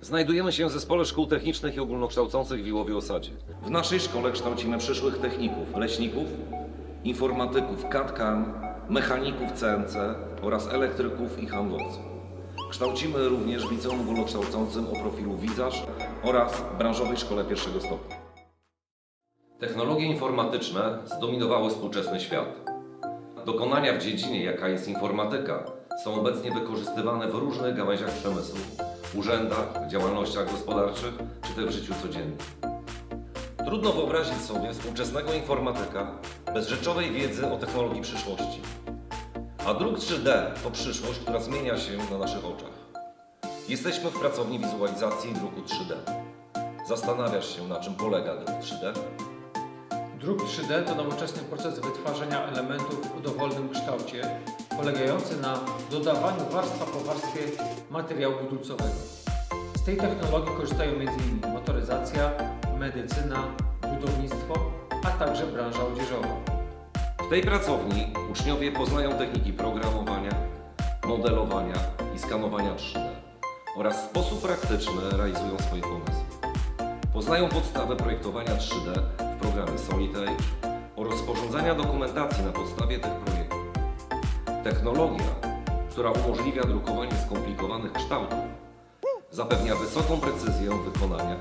Znajdujemy się w Zespole Szkół Technicznych i Ogólnokształcących w Iłowie Osadzie. W naszej szkole kształcimy przyszłych techników, leśników, informatyków CAD-CAM, mechaników CNC oraz elektryków i handlowców. Kształcimy również w liceum ogólnokształcącym o profilu wizarz oraz branżowej szkole pierwszego stopnia. Technologie informatyczne zdominowały współczesny świat. Dokonania w dziedzinie, jaka jest informatyka, są obecnie wykorzystywane w różnych gałęziach przemysłu, urzędach, działalnościach gospodarczych czy też w życiu codziennym. Trudno wyobrazić sobie współczesnego informatyka bez rzeczowej wiedzy o technologii przyszłości. A druk 3D to przyszłość, która zmienia się na naszych oczach. Jesteśmy w pracowni wizualizacji druku 3D. Zastanawiasz się, na czym polega druk 3D? Druk 3D to nowoczesny proces wytwarzania elementów o dowolnym kształcie, polegający na dodawaniu warstwa po warstwie materiału budulcowego. Z tej technologii korzystają m.in. motoryzacja, medycyna, budownictwo, a także branża odzieżowa. W tej pracowni uczniowie poznają techniki programowania, modelowania i skanowania 3D oraz sposób praktyczny realizują swoje pomysły. Poznają podstawę projektowania 3D w programie Solidage oraz sporządzania dokumentacji na podstawie tych projektów. Technologia, która umożliwia drukowanie skomplikowanych kształtów, zapewnia wysoką precyzję wykonania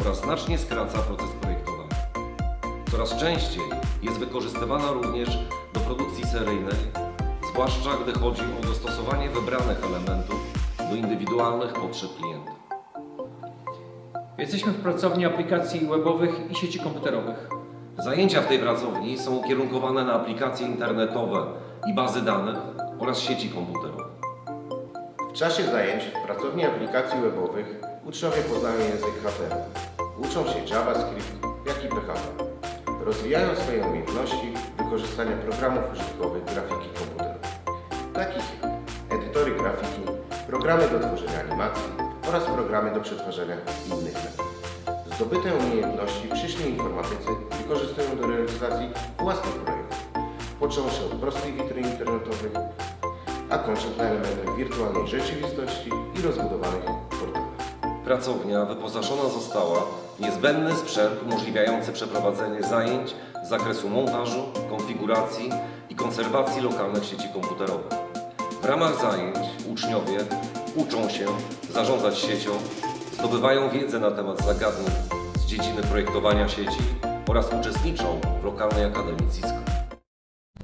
oraz znacznie skraca proces projektowania. Coraz częściej jest wykorzystywana również do produkcji seryjnej, zwłaszcza gdy chodzi o dostosowanie wybranych elementów do indywidualnych potrzeb klienta. Jesteśmy w pracowni aplikacji webowych i sieci komputerowych. Zajęcia w tej pracowni są ukierunkowane na aplikacje internetowe i bazy danych oraz sieci komputerowe. W czasie zajęć w pracowni aplikacji webowych uczniowie poznają język HTML. Uczą się JavaScript, jak i PHP. Rozwijają swoje umiejętności wykorzystania programów użytkowych grafiki komputerowej, takich jak edytory grafiki, programy do tworzenia animacji oraz programy do przetwarzania innych danych. Zdobyte umiejętności przyszli informatycy począwszy od prostej witryny internetowej, a kończąc na elementach wirtualnej rzeczywistości i rozbudowanych portalach. Pracownia wyposażona została w niezbędny sprzęt umożliwiający przeprowadzenie zajęć z zakresu montażu, konfiguracji i konserwacji lokalnych sieci komputerowych. W ramach zajęć uczniowie uczą się zarządzać siecią, zdobywają wiedzę na temat zagadnień z dziedziny projektowania sieci oraz uczestniczą w lokalnej akademii CISKO.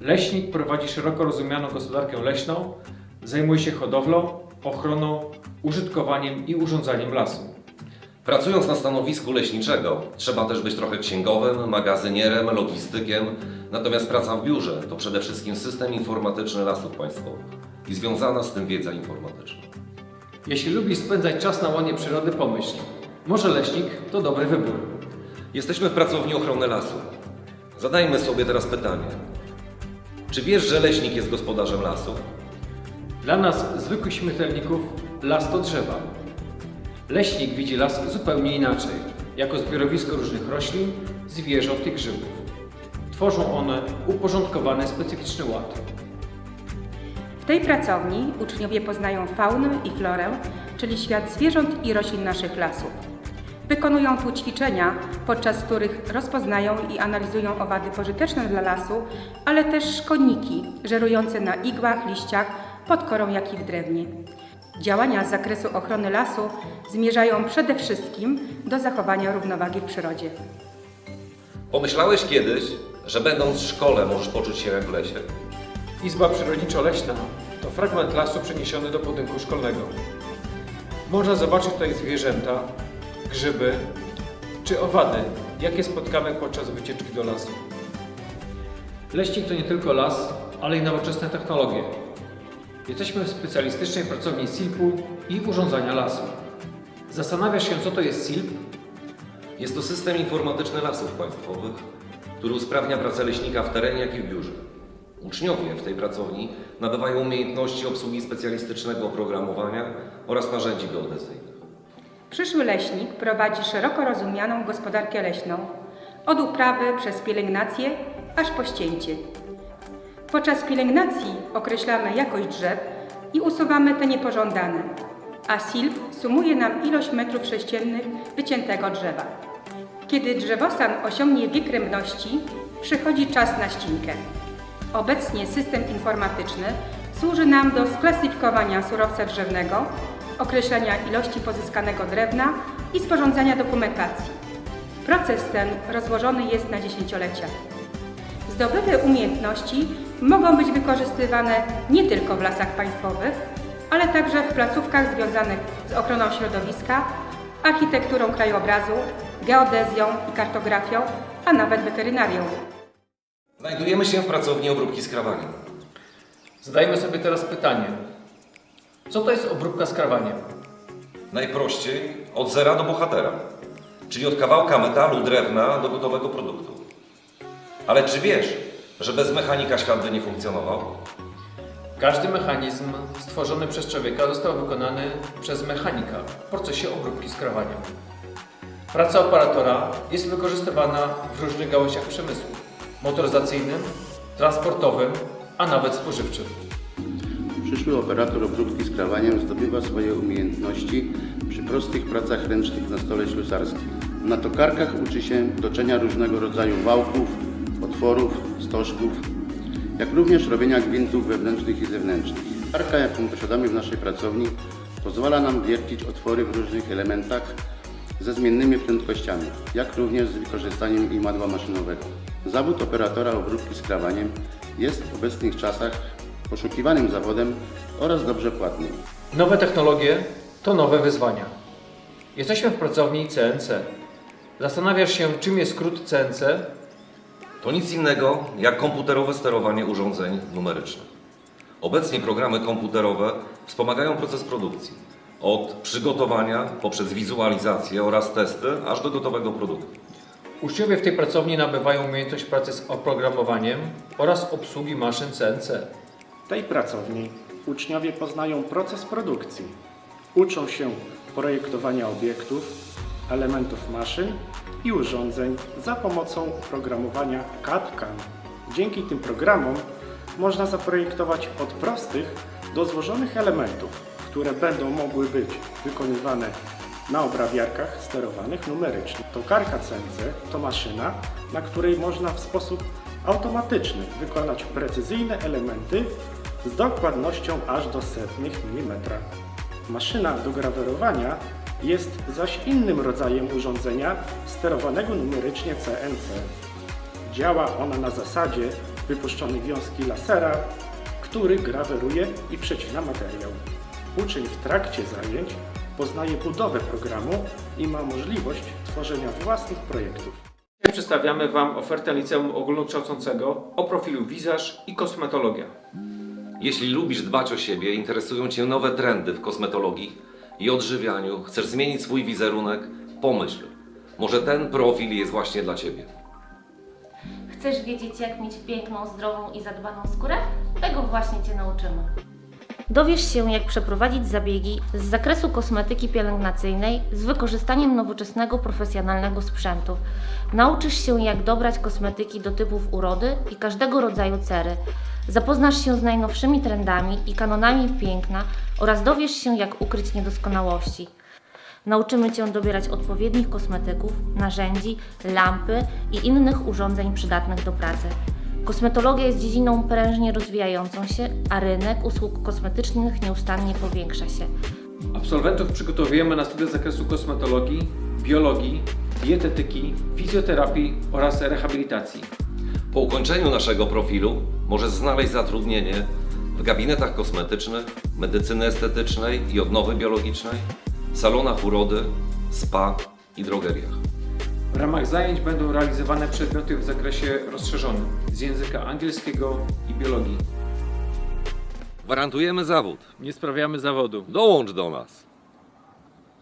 Leśnik prowadzi szeroko rozumianą gospodarkę leśną, zajmuje się hodowlą, ochroną, użytkowaniem i urządzaniem lasu. Pracując na stanowisku leśniczego, trzeba też być trochę księgowym, magazynierem, logistykiem, natomiast praca w biurze to przede wszystkim system informatyczny lasów państwowych i związana z tym wiedza informatyczna. Jeśli lubisz spędzać czas na łonie przyrody, pomyśl. Może leśnik to dobry wybór. Jesteśmy w pracowni ochrony lasu. Zadajmy sobie teraz pytanie. Czy wiesz, że leśnik jest gospodarzem lasu? Dla nas, zwykłych śmiertelników, las to drzewa. Leśnik widzi las zupełnie inaczej, jako zbiorowisko różnych roślin, zwierząt i grzybów. Tworzą one uporządkowany, specyficzny ład. W tej pracowni uczniowie poznają faunę i florę, czyli świat zwierząt i roślin naszych lasów. Wykonują tu ćwiczenia, podczas których rozpoznają i analizują owady pożyteczne dla lasu, ale też szkodniki żerujące na igłach, liściach, pod korą, jak i w drewnie. Działania z zakresu ochrony lasu zmierzają przede wszystkim do zachowania równowagi w przyrodzie. Pomyślałeś kiedyś, że będąc w szkole możesz poczuć się jak w lesie? Izba przyrodniczo-leśna to fragment lasu przeniesiony do budynku szkolnego. Można zobaczyć tutaj zwierzęta, grzyby czy owady, jakie spotkamy podczas wycieczki do lasu. Leśnik to nie tylko las, ale i nowoczesne technologie. Jesteśmy w specjalistycznej pracowni SILP-u i urządzania lasu. Zastanawiasz się, co to jest SILP? Jest to system informatyczny lasów państwowych, który usprawnia pracę leśnika w terenie, jak i w biurze. Uczniowie w tej pracowni nabywają umiejętności obsługi specjalistycznego oprogramowania oraz narzędzi geodezyjnych. Przyszły leśnik prowadzi szeroko rozumianą gospodarkę leśną, od uprawy przez pielęgnację aż po ścięcie. Podczas pielęgnacji określamy jakość drzew i usuwamy te niepożądane, a silb sumuje nam ilość metrów sześciennych wyciętego drzewa. Kiedy drzewostan osiągnie wiek rębności, przychodzi czas na ścinkę. Obecnie system informatyczny służy nam do sklasyfikowania surowca drzewnego, określenia ilości pozyskanego drewna i sporządzania dokumentacji. Proces ten rozłożony jest na dziesięciolecia. Zdobyte umiejętności mogą być wykorzystywane nie tylko w lasach państwowych, ale także w placówkach związanych z ochroną środowiska, architekturą krajobrazu, geodezją i kartografią, a nawet weterynarią. Znajdujemy się w pracowni obróbki skrawaniem. Zadajmy sobie teraz pytanie. Co to jest obróbka skrawaniem? Najprościej od zera do bohatera, czyli od kawałka metalu, drewna do gotowego produktu. Ale czy wiesz, że bez mechanika świat by nie funkcjonował? Każdy mechanizm stworzony przez człowieka został wykonany przez mechanika w procesie obróbki skrawaniem. Praca operatora jest wykorzystywana w różnych gałęziach przemysłu motoryzacyjnym, transportowym, a nawet spożywczym. Przyszły operator obróbki skrawaniem zdobywa swoje umiejętności przy prostych pracach ręcznych na stole ślusarskim. Na tokarkach uczy się toczenia różnego rodzaju wałków, otworów, stożków, jak również robienia gwintów wewnętrznych i zewnętrznych. Tokarka, jaką posiadamy w naszej pracowni, pozwala nam wiercić otwory w różnych elementach ze zmiennymi prędkościami, jak również z wykorzystaniem imadła maszynowego. Zawód operatora obróbki skrawaniem jest w obecnych czasach poszukiwanym zawodem oraz dobrze płatnym. Nowe technologie to nowe wyzwania. Jesteśmy w pracowni CNC. Zastanawiasz się, czym jest skrót CNC? To nic innego jak komputerowe sterowanie urządzeń numerycznych. Obecnie programy komputerowe wspomagają proces produkcji. Od przygotowania poprzez wizualizację oraz testy, aż do gotowego produktu. Uczniowie w tej pracowni nabywają umiejętność pracy z oprogramowaniem oraz obsługi maszyn CNC. W tej pracowni uczniowie poznają proces produkcji. Uczą się projektowania obiektów, elementów maszyn i urządzeń za pomocą oprogramowania CAD-CAM. Dzięki tym programom można zaprojektować od prostych do złożonych elementów, które będą mogły być wykonywane na obrabiarkach sterowanych numerycznie. Tokarka CNC to maszyna, na której można w sposób automatyczny wykonać precyzyjne elementy z dokładnością aż do setnych milimetra. Maszyna do grawerowania jest zaś innym rodzajem urządzenia sterowanego numerycznie CNC. Działa ona na zasadzie wypuszczonej wiązki lasera, który graweruje i przecina materiał. Uczeń w trakcie zajęć poznaje budowę programu i ma możliwość tworzenia własnych projektów. Przedstawiamy Wam ofertę liceum ogólnokształcącego o profilu wizaż i kosmetologia. Jeśli lubisz dbać o siebie, interesują Cię nowe trendy w kosmetologii i odżywianiu, chcesz zmienić swój wizerunek, pomyśl. Może ten profil jest właśnie dla Ciebie. Chcesz wiedzieć, jak mieć piękną, zdrową i zadbaną skórę? Tego właśnie Cię nauczymy. Dowiesz się, jak przeprowadzić zabiegi z zakresu kosmetyki pielęgnacyjnej z wykorzystaniem nowoczesnego, profesjonalnego sprzętu. Nauczysz się, jak dobrać kosmetyki do typów urody i każdego rodzaju cery. Zapoznasz się z najnowszymi trendami i kanonami piękna oraz dowiesz się, jak ukryć niedoskonałości. Nauczymy Cię dobierać odpowiednich kosmetyków, narzędzi, lampy i innych urządzeń przydatnych do pracy. Kosmetologia jest dziedziną prężnie rozwijającą się, a rynek usług kosmetycznych nieustannie powiększa się. Absolwentów przygotowujemy na studia z zakresu kosmetologii, biologii, dietetyki, fizjoterapii oraz rehabilitacji. Po ukończeniu naszego profilu możesz znaleźć zatrudnienie w gabinetach kosmetycznych, medycyny estetycznej i odnowy biologicznej, salonach urody, spa i drogeriach. W ramach zajęć będą realizowane przedmioty w zakresie rozszerzonym z języka angielskiego i biologii. Gwarantujemy zawód. Nie sprawiamy zawodu. Dołącz do nas.